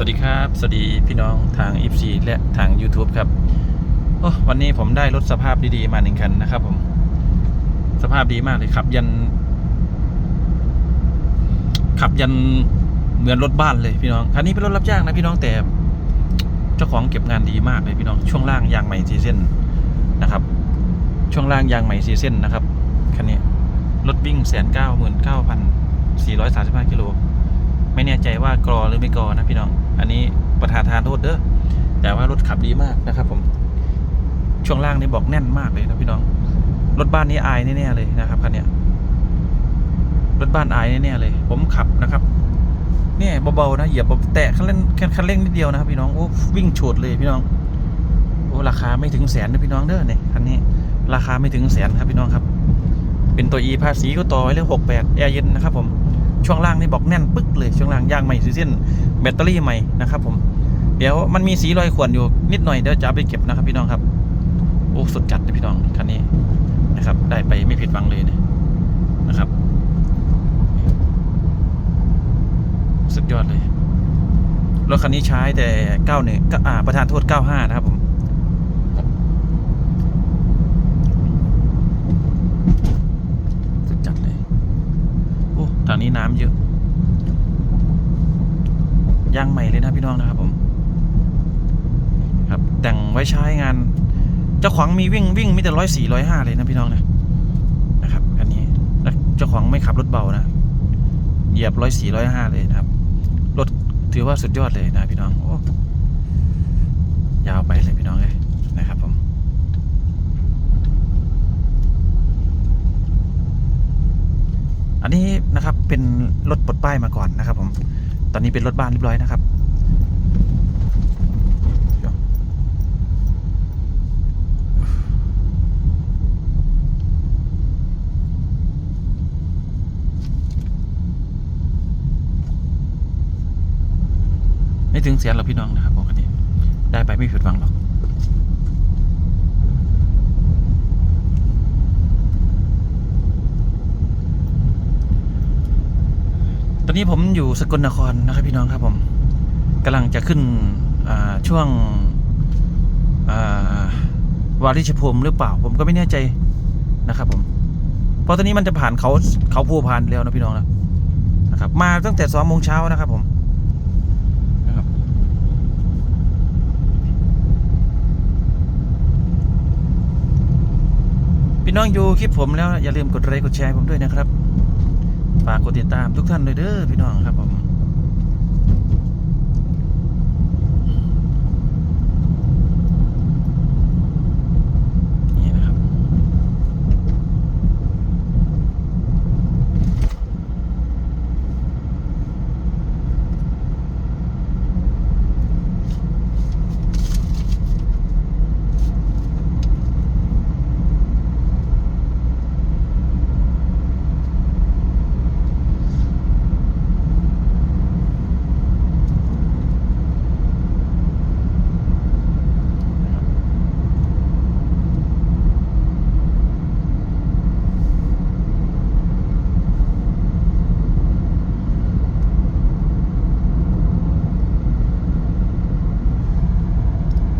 สวัสดีครับ สวัสดีพี่น้องทาง f c และทาง YouTube ครับโอ้วันนี้ผมได้รถสภาพดีๆมาหนึ่งคันนะครับผม สภาพดีมากเลยขับยัน ขับยันเหมือนรถบ้านเลยพี่น้องคันนี้เป็นรถรับจ้างนะพี่น้องแต่เจ้าของเก็บงานดีมากเลยพี่น้องช่วงล่างยางใหม่ซีเส้นนะครับ ช่วงล่างยางใหม่ซีเส้นนะครับคันนี้รถวิ่งแสนเก้าหมื่นเก้าพันสี่ร้อยสามสิบห้ากิโล ไม่แน่ใจว่ากรอหรือไม่กรอนะพี่น้อง อันนี้ประธานทานโทษเด้อ แต่ว่ารถขับดีมากนะครับ ผม ช่วงล่างนี่บอกแน่นมากเลยนะพี่น้อง รถบ้านนี้อายแน่ๆเลยนะครับคันนี้รถบ้านอายแน่ๆเลย ผมขับนะครับเนี่ยเบาๆนะเหยียบแตะคันเร่งคันเร่งนิดเดียวนะครับพี่น้องโอ้วิ่งโฉดเลยพี่น้องโอ้ราคาไม่ถึงแสนนะพี่น้องเด้อเนี่ยคันนี้ ราคาไม่ถึงแสนครับพี่น้องครับ เป็นตัว E ภาษีก็ต่อไว้เลยหกแปดแอร์เย็นนะครับผม ช่วงล่างนี่บอกแน่นปึ๊กเลยช่วงล่างยางใหม่ซีเส้นแบตเตอรี่ใหม่นะครับผมเดี๋ยวมันมีสีรอยข่วนอยู่นิดหน่อยเดี๋ยวจะไปเก็บนะครับพี่น้องครับโอ้สุดจัดเลยพี่น้องคันนี้นะครับ ได้ไปไม่ผิดหวังเลยนี่ยนะครับ สุดยอดเลยรถคันนี้ใช้แต่91ก็อ่าประธานโทษ 95 นะครับผม สุดจัดเลย โอ้ทางนี้น้ำเยอะยางใหม่เลยนะพี่น้องนะครับผม ครับ แต่งไว้ใช้งาน เจ้าของมีวิ่งวิ่งมีแต่ร้อยสี่ร้อยห้าเลยนะพี่น้องนะนะครับอันนี้แล้วเจ้าของไม่ขับรถเบานะเหยียบร้อยสี่ร้อยห้าเลยนะครับรถถือว่าสุดยอดเลยนะพี่น้องโอ้ยาวไปเลยพี่น้องเลยนะครับผม อั นะครับ เป็นรถปลดป้ายมาก่อนนะครับ ผม ตอนนี้เป็นรถบ้านเรียบร้อยนะครับไม่ถึงเสียนหรอกพี่น้องนะครับปกติได้ไปไม่ผิดหวังหรอก ตอนนี้ผมอยู่สกลนครนะครับพี่น้องครับผมกำลังจะขึ้นช่วงวาริชภูมิหรือเปล่า ผมก็ไม่แน่ใจนะครับผม เพราะตอนนี้มันจะผ่านเขาเขาภูพานแล้วนะพี่น้องนะนะครับ มาตั้งแต่สองโมงเช้านะครับผมนะครับพี่น้องอยู่คลิปผมแล้วอย่าลืมกดไลค์กดแชร์ผมด้วยนะครับ ฝากกดติดตามทุกท่านเลยเด้อพี่น้องครับผม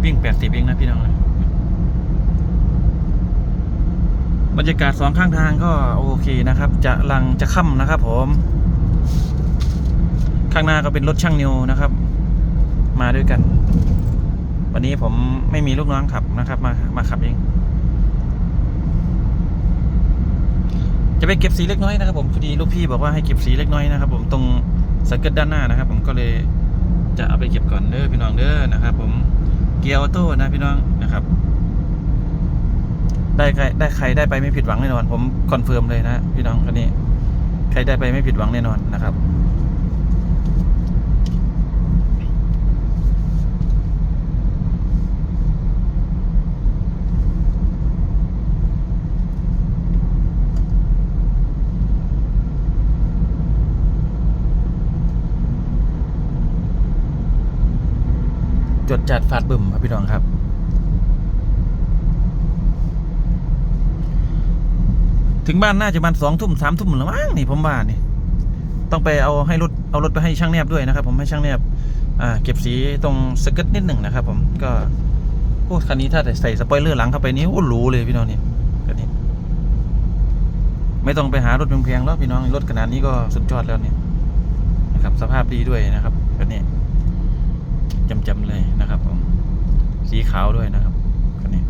วิ่งแปดสิบเองนะพี่น้องนะบรรยากาศสองข้างทางก็โอเคนะครับ จะลังจะค่ำนะครับ ผม ข้างหน้าก็เป็นรถช่างนิวนะครับ มาด้วยกัน วันนี้ผมไม่มีลูกน้องขับนะครับ มามาขับเอง จะไปเก็บสีเล็กน้อยนะครับ ผมพอดีลูกพี่บอกว่าให้เก็บสีเล็กน้อยนะครับ ผมตรงสเกิร์ตด้านหน้านะครับ ผมก็เลยจะเอาไปเก็บก่อนเด้อพี่น้องเด้อนะครับ ผม เกียร์ออโต้นะพี่น้องนะครับ ได้ใครได้ใครได้ไปไม่ผิดหวังแน่นอน ผมคอนเฟิร์มเลยนะพี่น้องคันนี้ ใครได้ไปไม่ผิดหวังแน่นอนนะครับ จัดฟาดบึมครับพี่น้องครับ ถึงบ้านน่าจะมันสองทุ่มสามทุ่มหรือมั้งนี่ผมว่านี่ต้องไปเอาให้รถเอารถไปให้ช่างแนบด้วยนะครับ ผมให้ช่างแนบอ่าเก็บสีตรงสเกิร์ตนิดหนึ่งนะครับ ผมก็โอ้คันนี้ถ้าใส่สปอยเลอร์หลังเข้าไปนี่โอ้หรูเลยพี่น้องนี่คันนี้ ไม่ต้องไปหารถแพงๆแล้วพี่น้องรถขนาดนี้ก็สุดยอดแล้วเนี่ยนะครับ สภาพดีด้วยนะครับคันนี้ จำๆเลยนะครับผมสีขาวด้วยนะครับคันนี้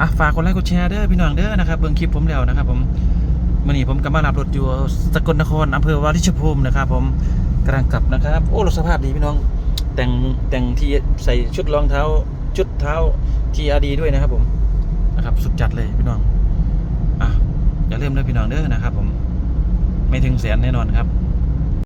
อะฝากกดไลค์กดแชร์เด้อพี่น้องเด้อนะครับเบิ่งคลิปผมแล้วนะครับผมมื่อนี้ผมกำลังรับรถอยู่สกลนครอำเภอวาริชภูมินะครับผมกำลังกลับนะครับ โอ้รถสภาพดีพี่น้อง แต่งแต่งที่ใส่ชุดรองเท้า ชุดเท้า TRD ด้วยนะครับผมนะครับสุดจัดเลยพี่น้องอะอย่าลืมเลยพี่น้องเด้อนะครับผมไม่ถึงแสนแน่นอนครับ